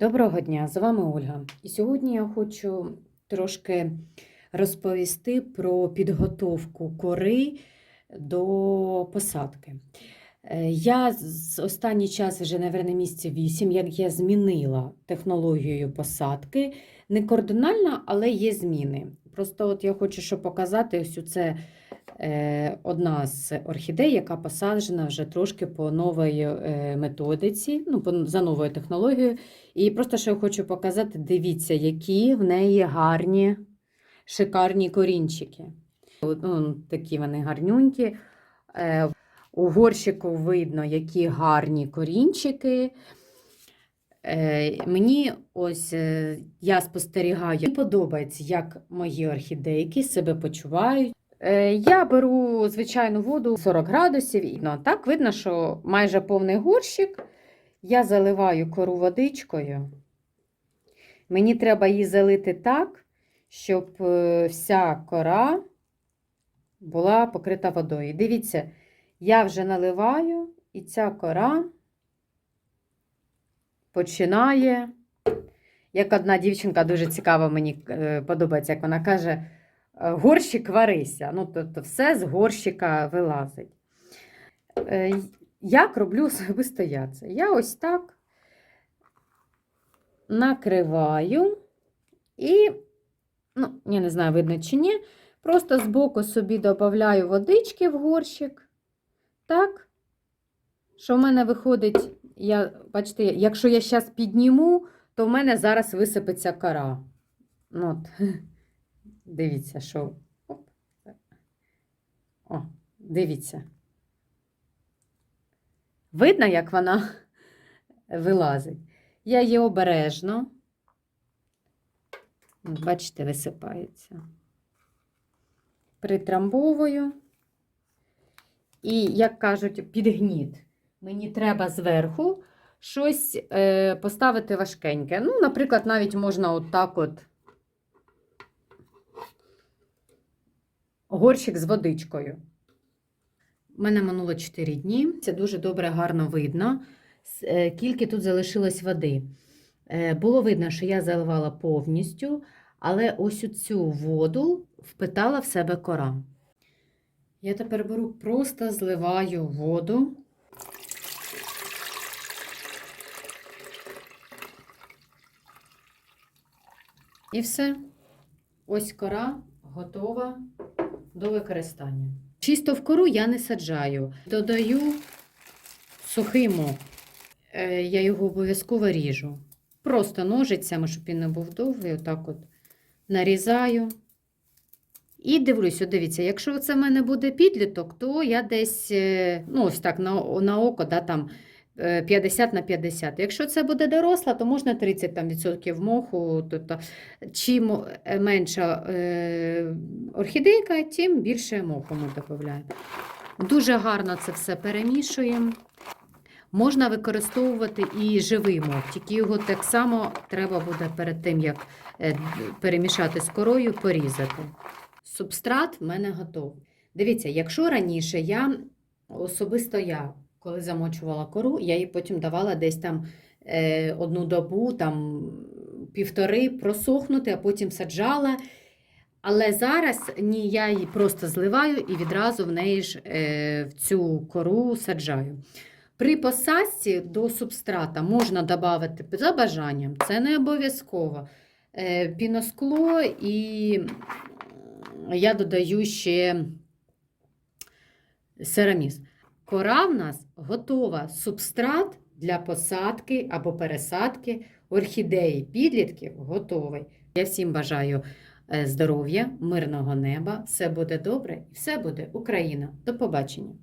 Доброго дня, з вами Ольга. І сьогодні я хочу трошки розповісти про підготовку кори до посадки. Е, Я з останній час вже, мабуть, місяці 8, як я змінила технологію посадки. Не кардинально, але є зміни. Просто от я хочу щоб показати ось це е, одна з орхідей, яка посаджена вже трошки по новій е, методиці, ну, за новою технологією. І просто що я хочу показати, дивіться, які в неї гарні, шикарні корінчики. Ну, такі вони гарнюнькі. У горщику видно, які гарні корінчики. Е, Мені ось е, я спостерігаю, мені подобається, як мої орхідейки себе почувають. Е, Я беру звичайну воду 40 градусів, і ну, так видно, що майже повний горщик. Я заливаю кору водичкою. Мені треба її залити так, щоб вся кора була покрита водою. Дивіться, я вже наливаю, і ця кора починає. Як одна дівчинка дуже цікаво, мені е, подобається, як вона каже, е, горщик варися. Ну, тобто все з горщика вилазить. Е, Як роблю особисто я це? Я ось так накриваю і, ну, я не знаю, видно чи ні, просто збоку собі додаю водички в горщик. Так, що в мене виходить, я, бачите, якщо я зараз підніму, то в мене зараз висипеться кора. Ну, от. Дивіться, що. Оп. О, дивіться. Видно, як вона вилазить. Я її обережно. Бачите, висипається. Притрамбовую. І, як кажуть, підгніт. Мені треба зверху щось е, поставити важкеньке. Ну, наприклад, навіть можна отак от горщик з водичкою. У мене минуло 4 дні. Це дуже добре, гарно видно, е, скільки тут залишилось води. Е, Було видно, що я заливала повністю, але ось цю воду впитала в себе кора. Я тепер беру, просто зливаю воду. І все. Ось кора готова до використання. Чисто в кору я не саджаю. Додаю сухий мох. Е, Я його обов'язково ріжу. Просто ножицями, щоб він не був довгий, отак от нарізаю. І дивлюсь, дивіться, якщо це в мене буде підліток, то я десь, е, ну ось так, на, на око, да, там е, 50 на 50. Якщо це буде доросла, то можна 30 там, відсотків моху. Тобто, чим е, менша е, орхідейка, тим більше моху ми додаємо. Дуже гарно це все перемішуємо. Можна використовувати і живий мох, тільки його так само треба буде перед тим, як е, перемішати з корою, порізати. Субстрат в мене готовий. Дивіться, якщо раніше я особисто я, коли замочувала кору, я їй потім давала десь там е, одну добу, там півтори просохнути, а потім саджала. Але зараз ні, я її просто зливаю і відразу в неї ж е, в цю кору саджаю. При посадці до субстрата можна додати за бажанням, це не обов'язково. Е, піноскло і я додаю ще сераміс. Кора в нас готова субстрат для посадки або пересадки орхідеї підлітків готовий. Я всім бажаю е, здоров'я, мирного неба, все буде добре і все буде Україна. До побачення!